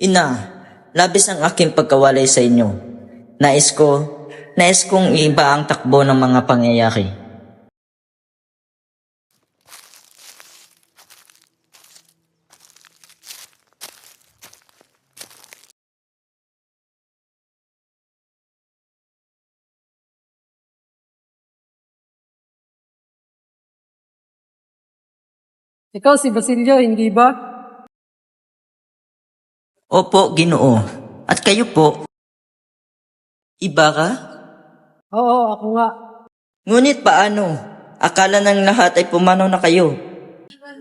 Ina, labis ang aking pagkawalay sa inyo. Nais ko, nais kong iba ang takbo ng mga pangyayari. Ikaw si Basilio, hindi ba? Opo, ginoo. At kayo po? Iba ka? Oo, ako nga. Ngunit paano? Akala ng lahat ay pumanaw na kayo.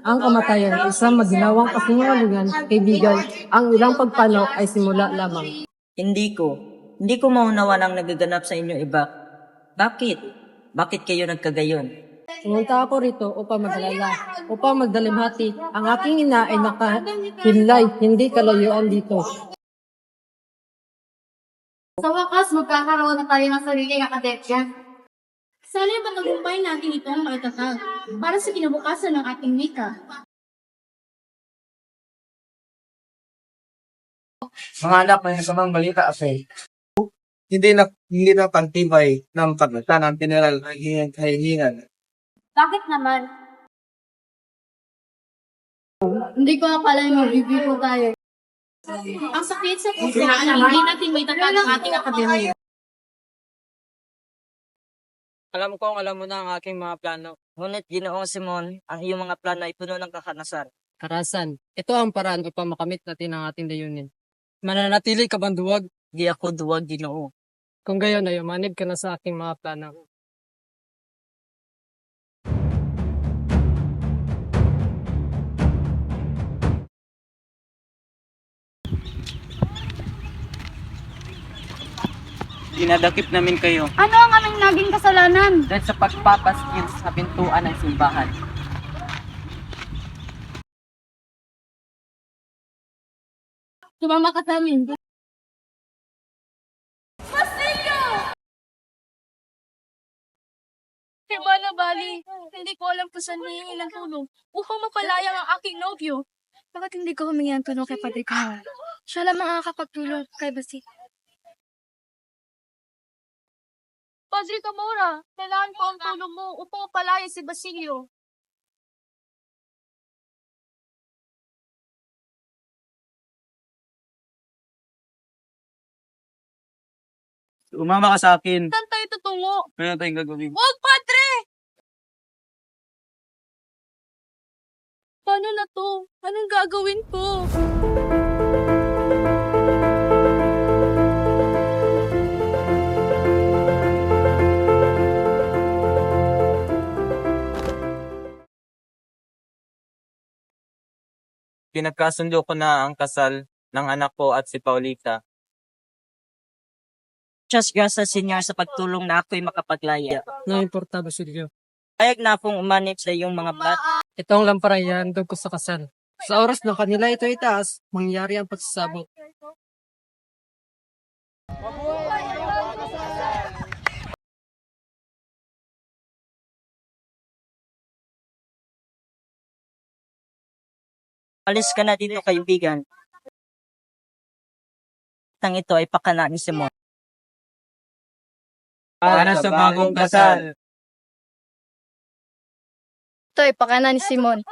Ang kamatayan ay isang maginawang kasinungalingan, kaibigan. Ang ilang pagpanaw ay simula lamang. Hindi ko. Hindi ko maunawan ang nagaganap sa inyo iba. Bakit? Bakit kayo nagkagayon? Pumunta ako rito upang mag-alala, upang magdalimhati. Ang aking ina ay nakahimlay, hindi kalayuan dito. Sa wakas, magkakaroon na tayo ng sariling akademya. Sana yung patagumpay natin ito ang maitatag para sa kinabukasan ng ating wika. Mga anak, may nasamang balita, Afe. Hindi na hindi na pantibay ng pagkatan ng general ng kahihingan. Bakit naman? Hindi ko akala yung mag-review ko tayo. Ang sakit sa puso na hindi natin may tatag ang ating akademya. Alam ko, alam mo na ang aking mga plano. Ngunit ginoo Simon, ang iyong mga plano ay puno ng kakanasan. Karasan, ito ang paraan upang makamit natin ang ating layunin. Mananatili ka bang duwag? Di ako duwag ginoo. Kung gayon ay umanib ka na sa aking mga plano. Dinadakip namin kayo Ano ang aming naging kasalanan? dahil sa pagpapaskil sa pintuan ng simbahan. Sumama ka sa amin. Diba na bali, hindi ko alam kung saan hihingi ng tulong upang mapalayang ang aking nobyo. Bakit hindi ko humingi ng tulong kay Padre Carl? Siya lamang ang kakapagtulong kay Basit. Padre Camora, kailangan ko ang tulong mo upang mapalaya si Basilio. Umama ka sa akin. Saan tayo tutungo? Meron tayong gagawin. Huwag, Padre! Paano na to? Anong gagawin ko? Pinagkasundo ko na ang kasal ng anak ko at si Paulita. Diyos grasa Senyor sa pagtulong na ako'y makapaglaya. Na-importa, Basilio. Payag na akong umanip sa iyong mga blat. Ito ang lamparayan ko sa kasal. Sa oras ng kanila ito itaas, mangyari ang pagsasabot. Alis ka na dito kaibigan. Tang ito ay pakana ni Simon. Para sa bagong kasal. Ito ay pakana ni Simon.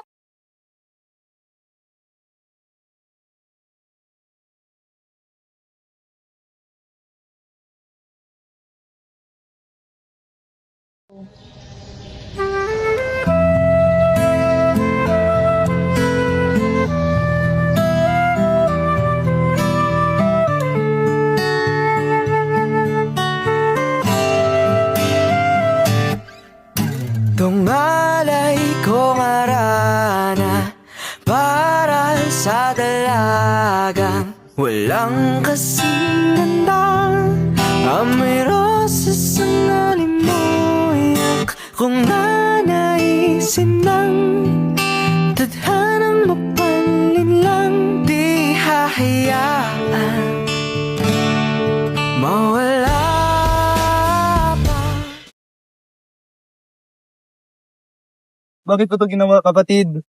Tungalay dalagang walang kasing ganda May rosas ang nalimuyak Kung nanaisin ng Tadhanang mapanlin lang Di hahayaan. Mawala Bakit ko to ginawa kapatid?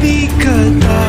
be good.